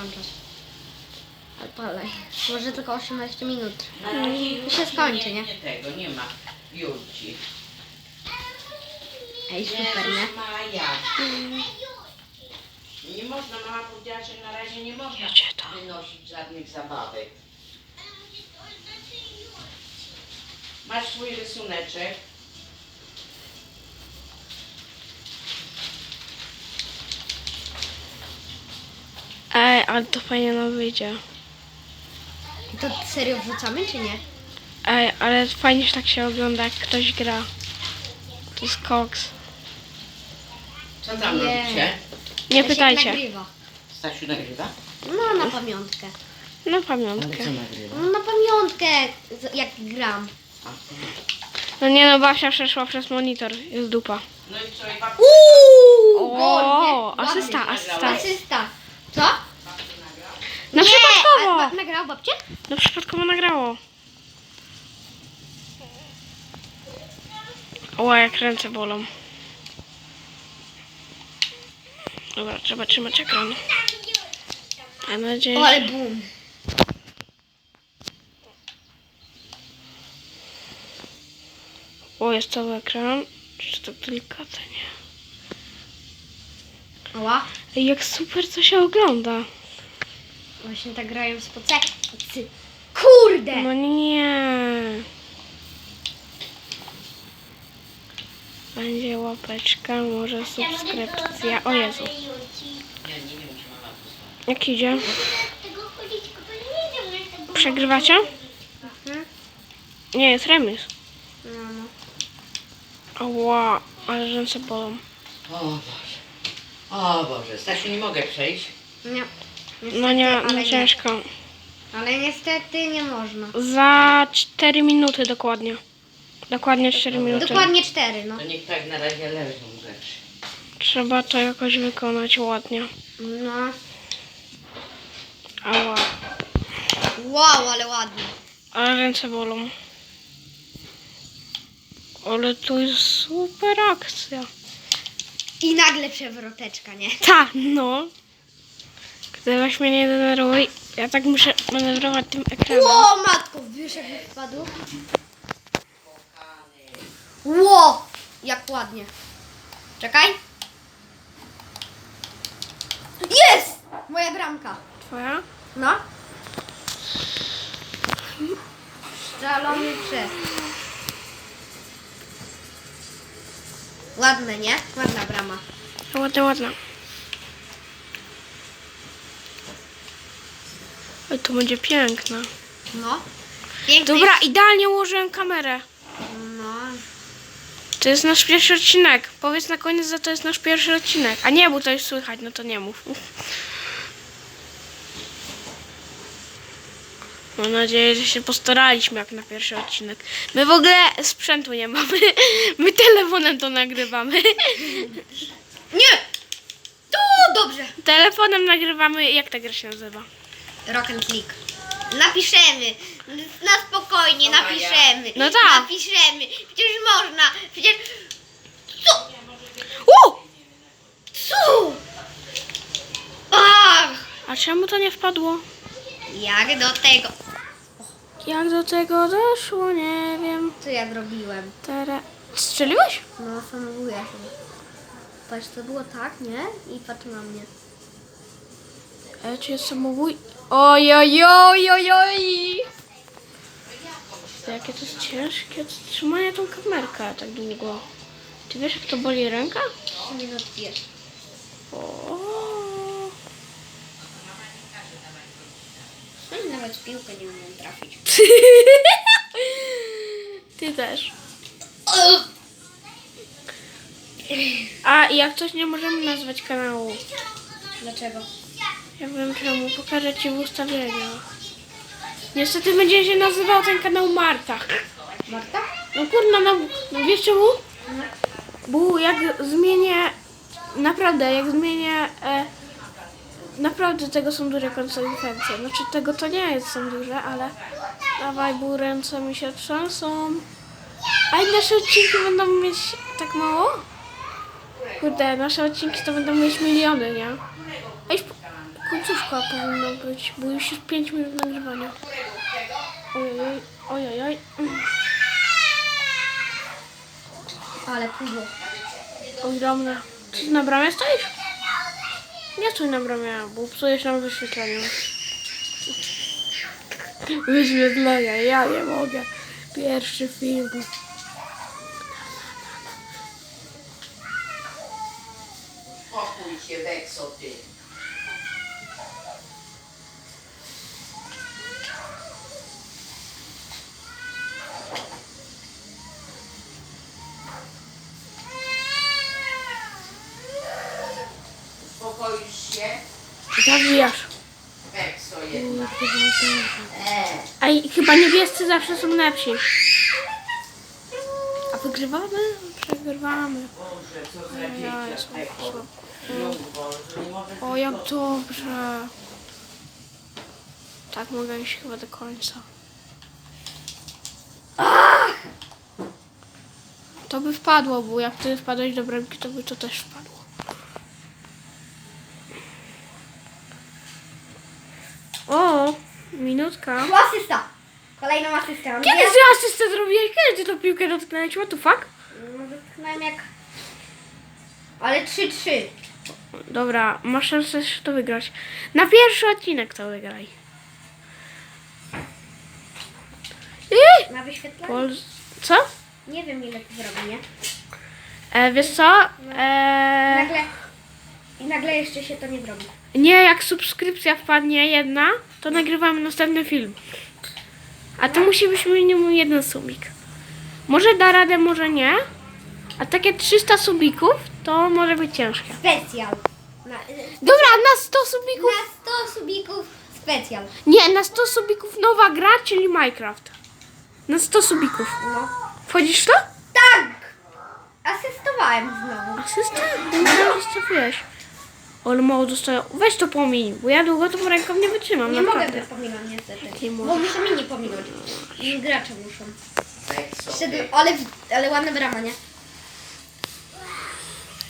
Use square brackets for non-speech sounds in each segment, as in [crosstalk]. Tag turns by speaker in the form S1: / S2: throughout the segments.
S1: włączać. Odpalaj. Może tylko 18 minut. I się skończy, nie?
S2: Nie tego, nie ma Julci.
S1: Ej, super, nie?
S2: ma jak. Nie można, mama powiedziała, że na razie nie można wynosić żadnych zabawek. Masz swój rysuneczek.
S3: Ej, ale to fajnie nam wyjdzie.
S1: I to serio wrzucamy, czy nie?
S3: Ej, ale fajnie że tak się ogląda, jak ktoś gra. To jest koks.
S2: Co tam
S1: Nie.
S2: robicie?
S3: Nie
S1: To się
S3: pytajcie.
S1: nagrywa.
S2: Stasiu nagrywa?
S1: No, na pamiątkę.
S3: Na
S2: Ale
S3: pamiątkę.
S2: co nagrywa?
S1: No, na pamiątkę, z- jak gram.
S3: No nie no, Basia przeszła przez monitor. Jest dupa.
S2: No i co, i babcia
S1: Uuu,
S3: O,
S1: gol, nie?
S3: asysta,
S1: Ładnie.
S3: asysta.
S1: Asysta. Co?
S3: No
S1: nie,
S3: przypadkowo!
S1: a, ba- nagrał babcie?
S3: No przypadkowo nagrało. O, jak ręce bolą. Dobra, trzeba trzymać ekran. Mam nadzieję,
S1: O, ale bum.
S3: O, jest cały ekran. Czy to delikatnie?
S1: Oła.
S3: Ej, jak super to się ogląda.
S1: Właśnie tak grają z pocecy. Kurde!
S3: No nie. Będzie łapeczka, może subskrypcja. O Jezu.
S2: Ja nie wiem, czy mama posłała.
S3: Jak idzie? Przegrywacie?
S1: Mhm.
S3: Nie, jest remis.
S1: No, no.
S3: Ała, ale ręce bolą.
S2: O Boże. O Boże, Stasiu, nie mogę przejść.
S1: Nie.
S3: No nie,
S1: ale
S3: no ciężko.
S1: Ale niestety nie można.
S3: Za 4 minuty dokładnie. Dokładnie 4 minuty.
S1: Dokładnie cztery, no.
S2: To niech tak na razie leżą rzeczy.
S3: Trzeba to jakoś wykonać ładnie.
S1: No.
S3: Ała,
S1: Wow, ale ładnie.
S3: ale ręce bolą. Ale to jest super akcja.
S1: I nagle przewroteczka, nie?
S3: Ta, no. Gdybyś mnie nie denerwuj, ja tak muszę manewrować tym ekranem.
S1: Ło, matko, wiesz jak wpadł? Ło, jak ładnie. Czekaj. Jest! Moja bramka.
S3: Twoja?
S1: No. Szalony przez. Ładne, nie? Ładna brama.
S3: Ładna, ładna. Oj, to będzie piękne.
S1: No. Piękny.
S3: Dobra, idealnie ułożyłem kamerę.
S1: No.
S3: To jest nasz pierwszy odcinek. Powiedz na koniec, że to jest nasz pierwszy odcinek. A nie, bo to już słychać, no to nie mów. Mam nadzieję, że się postaraliśmy jak na pierwszy odcinek. My w ogóle sprzętu nie mamy. [laughs] My telefonem to nagrywamy.
S1: Nie! Tu, dobrze.
S3: Telefonem nagrywamy. Jak ta gra się nazywa?
S1: Rock and League. Napiszemy. Na spokojnie,
S2: O, Maja.
S1: napiszemy.
S3: No tak.
S1: Napiszemy. Przecież można. Przecież... Co?
S3: U!
S1: Co? Ach!
S3: A czemu to nie wpadło?
S1: Jak do tego...
S3: Jak do tego doszło, nie wiem.
S1: Co ja zrobiłem?
S3: Teraz. Strzeliłeś?
S1: No, samobóję się. Patrz, to było tak, nie? I patrz na mnie.
S3: E, czy jest samobój? Oj, oj, oj, oj, oj. Jakie to jest ciężkie trzymanie tą kamerkę tak długo. Ty wiesz, jak to boli ręka?
S1: 3 minut wiesz.
S3: O.
S1: Nawet piłkę nie umiem trafić. [laughs]
S3: Ty też. A jak coś nie możemy nazwać kanału.
S1: Dlaczego?
S3: Ja wiem czemu, pokażę ci w ustawieniach. Niestety będzie się nazywał ten kanał Marta.
S1: Marta?
S3: No kurna, no, no wiesz czemu? Bo jak zmienię, naprawdę, jak zmienię, e, naprawdę tego są duże konsekwencje. Znaczy tego to nie jest, są duże, ale dawaj, bo ręce mi się trzęsą. A i nasze odcinki będą mieć tak mało? Kurde, nasze odcinki to będą mieć miliony, nie? Ej, kup końcówka powinna być, bo już jest 5 minut nagrywania. Ojej, ojej,
S1: Ale pudło.
S3: ogromne. Ty na bramie stoisz? Nie stój na bramie, bo psujesz nam wyświetlenie. Wyświetlenia, ja nie mogę. Pierwszy film.
S2: Pokój się, Bekso, ty. Uspokoisz się?
S3: Zawijasz. Ej, chyba niebiescy zawsze są lepsi. A wygrywamy? Przegrywamy. Ja jestem O, jak dobrze. Tak mogę iść chyba do końca. To by wpadło, bo jak ty wpadłeś do bramki, to by to też wpadło. O, minutka.
S1: Tu asysta. Kolejną asystę.
S3: Kiedy ty asystę zrobiłeś? Kiedy ty tą piłkę dotknąłeś? What the fuck?
S1: No dotknąłem jak... Ale 3-3.
S3: Dobra, masz szansę to wygrać. Na pierwszy odcinek to wygraj. Ej!
S1: Na wyświetleniu?
S3: Pol... Co?
S1: Nie wiem ile to zrobi, nie?
S3: E, wiesz co? E,
S1: Nagle... I nagle jeszcze się to nie zrobi.
S3: nie, jak subskrypcja wpadnie jedna, to nagrywamy następny film. A to musi być minimum jeden subik. Może da radę, może nie. A takie 300 subików to może być ciężkie.
S1: Specjal. Na,
S3: Dobra, na 100 subików.
S1: na 100 subików specjal.
S3: Nie, na 100 subików nowa gra, czyli Minecraft. Na 100 subików.
S1: No.
S3: Wchodzisz w to?
S1: Tak! Asystowałem znowu.
S3: Asystent? Nie wiem. Ale mało dostaję. Weź to pomiń, bo ja długo to ręką nie wytrzymam.
S1: Nie mogę
S3: naprawdę.
S1: go pominąć niestety.
S3: Nie
S1: Bo
S3: możesz.
S1: muszę mi nie pominąć. I gracze muszą.
S2: Ty.
S1: ale, ale ładna brama, nie?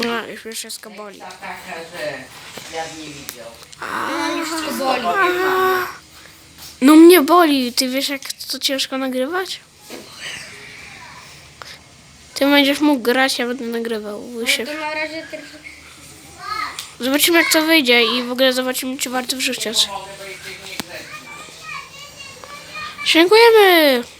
S3: No, już mnie wszystko boli.
S2: Ta taka, że ja nie widział.
S1: Już cię boli.
S3: No mnie boli. Ty wiesz, jak to ciężko nagrywać? Ty będziesz mógł grać, ja będę nagrywał.
S1: No
S3: się...
S1: to na razie.
S3: Zobaczymy, jak to wyjdzie i w ogóle zobaczymy, czy warto wrzucać. Dziękujemy!